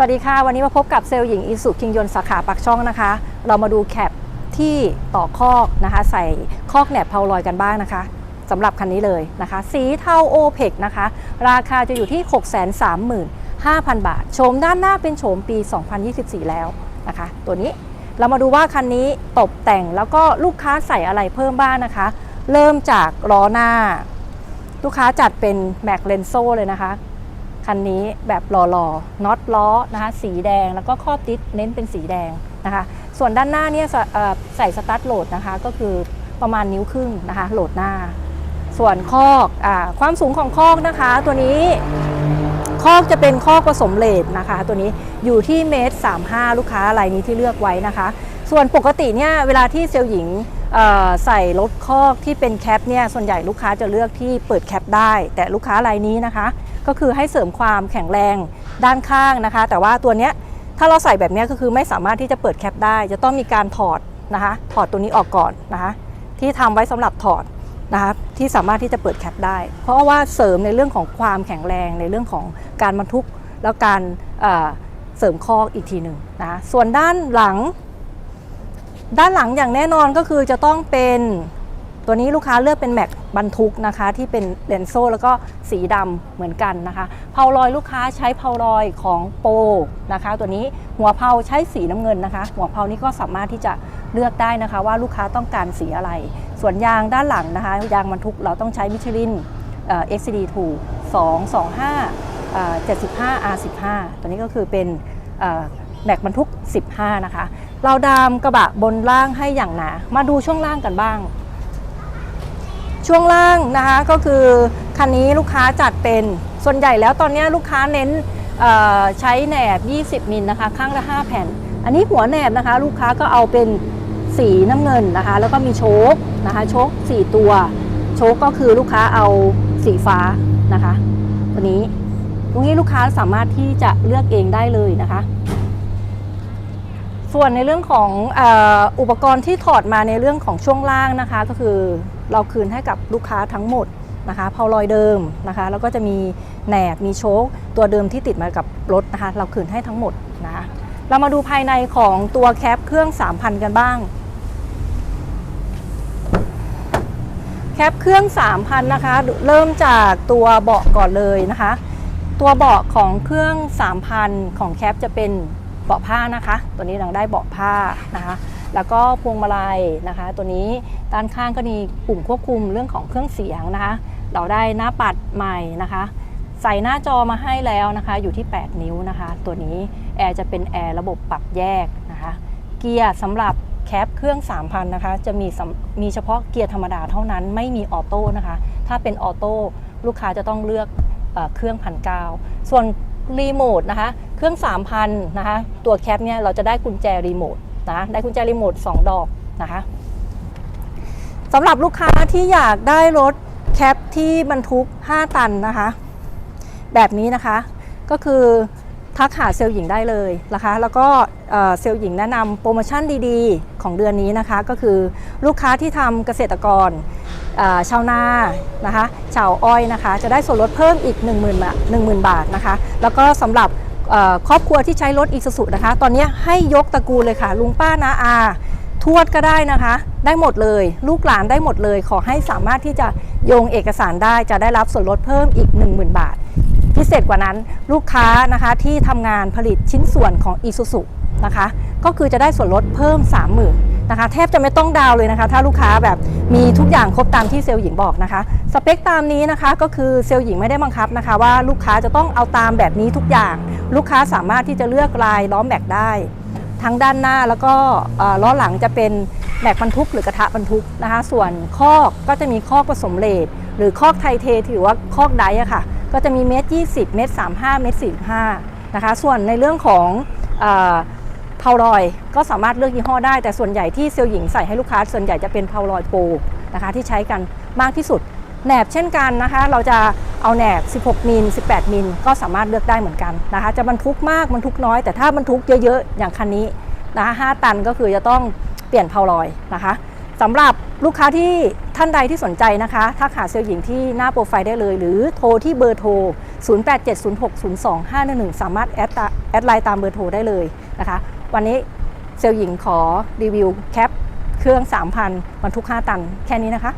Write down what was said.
สวัสดีค่ะ วันนี้มาพบกับเซลล์หญิงอิสุคิงยนสาขาปักช่องนะคะ เรามาดูแคปที่ต่อคอกนะคะ ใส่คอกแหนบเพาลอยกันบ้างนะคะสำหรับคันนี้เลยนะคะ สีเทาโอเพกนะคะ ราคาจะอยู่ที่ 635,000 บาท โฉมด้านหน้าเป็นโฉมปี 2024 แล้วนะคะ ตัวนี้เรามาดูว่าคันนี้ตกแต่งแล้วก็ลูกค้าใส่อะไรเพิ่มบ้างนะคะ เริ่มจากล้อหน้า ลูกค้าจัดเป็นแม็กเลนโซเลยนะคะ คันนี้แบบหล่อๆน็อตล้อนะคะสีแดงแล้วก็ครอบติดเน้นเป็นสีแดงนะคะ ส่วนด้านหน้าเนี่ยใส่สตาร์ทโหลดนะคะก็คือประมาณนิ้วครึ่งนะคะโหลดหน้า ส่วนคอกอความสูงของคอกนะคะ ตัวนี้คอกจะเป็นคอกผสมเลดนะคะ ตัวนี้อยู่ที่เมตรสามห้าลูกค้ารายนี้ที่เลือกไว้นะคะ ส่วนปกติเนี่ยเวลาที่เซลล์หญิงใส่รถคอกที่เป็นแคปเนี่ยส่วนใหญ่ลูกค้าจะเลือกที่เปิดแคปได้ แต่ลูกค้ารายนี้นะคะ ก็คือให้เสริมความแข็งแรงด้านข้างนะคะ แต่ว่าตัวเนี้ยถ้าเราใส่แบบนี้ก็คือไม่สามารถที่จะเปิดแคปได้ จะต้องมีการถอดนะคะ ถอดตัวนี้ออกก่อนนะคะ ที่ทำไว้สำหรับถอดนะคะที่สามารถที่จะเปิดแคปได้ เพราะว่าเสริมในเรื่องของความแข็งแรงในเรื่องของการบรรทุกแล้วการเอ่อเสริมคอกอีกทีหนึ่งนะคะส่วนด้านหลัง ด้านหลังอย่างแน่นอนก็คือจะต้องเป็นตัวนี้ลูกค้าเลือกเป็นแม็กบรรทุกนะคะ ที่เป็นเลนโซ่แล้วก็สีดำเหมือนกันนะคะเพาลอยลูกค้าใช้เพาลอยของโปนะคะ ตัวนี้หัวเพาใช้สีน้ำเงินนะคะ หัวเพานี้ก็สามารถที่จะเลือกได้นะคะ ว่าลูกค้าต้องการสีอะไร ส่วนยางด้านหลังนะคะ ยางบรรทุกเราต้องใช้มิชลินเอ่อ XCD2 225เอ่อ75 R15 ตัวนี้ก็คือเป็นแม็กบรรทุก 15 นะคะ เราดามกระบะบนล่างให้อย่างหนา มาดูช่วงล่างกันบ้าง ช่วงล่างนะคะก็คือคันนี้ลูกค้าจัดเป็นส่วนใหญ่แล้วตอนนี้ลูกค้าเน้นใช้แหนบ 20 มิลนะคะ ข้างละ 5 แผ่น อันนี้หัวแหนบนะคะ ลูกค้าก็เอาเป็นสีน้ำเงินนะคะ แล้วก็มีโชคนะคะโชค4 ตัว โชคก็คือลูกค้าเอาสีฟ้านะคะ ตัวนี้ ตรงนี้ลูกค้าสามารถที่จะเลือกเองได้เลยนะคะ ส่วนในเรื่องของอออุปกรณ์ที่ถอดมาในเรื่องของช่วงล่างนะคะ ก็คือเราคืนให้กับลูกค้าทั้งหมดนะคะเพาลอยเดิมนะคะ แล้วก็จะมีแหนบมีโชคตัวเดิมที่ติดมากับรถนะคะ เราคืนให้ทั้งหมดนะคะเรามาดูภายในของตัวแคปเครื่อง 3,000 กันบ้าง แคปเครื่อง 3,000 นะคะ เริ่มจากตัวเบาะก่อนเลยนะคะ ตัวเบาะของเครื่อง 3,000 ของแคปจะเป็น เบาะผ้านะคะ ตัวนี้เราได้เบาะผ้านะคะ แล้วก็พวงมาลัยนะคะ ตัวนี้ด้านข้างก็มีปุ่มควบคุมเรื่องของเครื่องเสียงนะคะ เราได้หน้าปัดใหม่นะคะ ใส่หน้าจอมาให้แล้วนะคะ อยู่ที่ 8 นิ้วนะคะ ตัวนี้แอร์จะเป็นแอร์ระบบปรับแยกนะคะ เกียร์สำหรับแคปเครื่อง 3,000 นะคะ จะมีมีเฉพาะเกียร์ธรรมดาเท่านั้น ไม่มีออโต้นะคะ ถ้าเป็นออโต้ลูกค้าจะต้องเลือกเอเครื่องพันเส่วน รีโมทนะคะ เครื่อง 3,000นะคะ ตัวแคปเนี่ยเราจะได้กุญแจรีโมทนะได้กุญแจรีโมท2ดอกนะคะสำหรับลูกค้าที่อยากได้รถแคปที่บรรทุก 5 ตันนะคะ แบบนี้นะคะก็คือทักหาเซลล์หญิงได้เลยนะคะ แล้วก็เซลล์หญิงแนะนำโปรโมชั่นดีๆ ของเดือนนี้นะคะ ก็คือลูกค้าที่ทำเกษตรกร ชาวนานะคะชาวอ้อยนะคะ จะได้ส่วนลดเพิ่มอีก 1 0,000บาท10,000 บาทนะคะ แล้วก็สำหรับครอบครัวที่ใช้รถอีซูซุนะคะ ตอนนี้ให้ยกตระกูลเลยค่ะ ลุงป้านาอา ทวดก็ได้นะคะ ได้หมดเลย ลูกหลานได้หมดเลย ขอให้สามารถที่จะโยงเอกสารได้จะได้รับส่วนลดเพิ่มอีก 10,000 บาท พิเศษกว่านั้นลูกค้านะคะที่ทำงานผลิตชิ้นส่วนของ i s u z u นะคะ ก็คือจะได้ส่วนลดเพิ่ม 30,000 นะคะ แทบจะไม่ต้องดาวเลยนะคะ ถ้าลูกค้าแบบมีทุกอย่างครบตามที่เซลล์หญิงบอกนะคะ สเปคตามนี้นะคะก็คือเซลล์หญิงไม่ได้บังคับนะคะ ว่าลูกค้าจะต้องเอาตามแบบนี้ทุกอย่าง ลูกค้าสามารถที่จะเลือกลายล้อมแบกได้ ทั้งด้านหน้าแล้วก็ล้อหลังจะเป็นแบกบรรทุกหรือกระทะบรรทุกนะคะ ส่วนคอกก็จะมีคอกผสมเลดหรือคอกไทเทถือว่าคอกไดอะค่ะ ก็จะมีเมตร20เมตร35เมตร45นะคะ ส่วนในเรื่องของ เพาลอยก็สามารถเลือกยี่ห้อได้ แต่ส่วนใหญ่ที่เซลล์หญิงใส่ให้ลูกค้าส่วนใหญ่จะเป็นเพาลอยโปรนะคะที่ใช้กันมากที่สุดแหนบเช่นกันนะคะ เราจะเอาแหนบ 16 มิล 18 มิล ก็สามารถเลือกได้เหมือนกันนะคะ จะบรรทุกมากบรรทุกน้อย แต่ถ้าบรรทุกเยอะๆ อย่างคันนี้นะคะ5ตันก็คือจะต้องเปลี่ยนเพาลอยนะคะสำหรับลูกค้าที่ท่านใดที่สนใจนะคะทัาขาเซลล์หญิงที่หน้าโปรไฟล์ได้เลย หรือโทรที่เบอร์โทร 0870602511 สามารถแอดไลน์ตามเบอร์โทรได้เลยนะคะ วันนี้เซลล์หญิงขอรีวิวแคปเครื่อง 3,000บรรทุก 5 ตัน แค่นี้นะคะ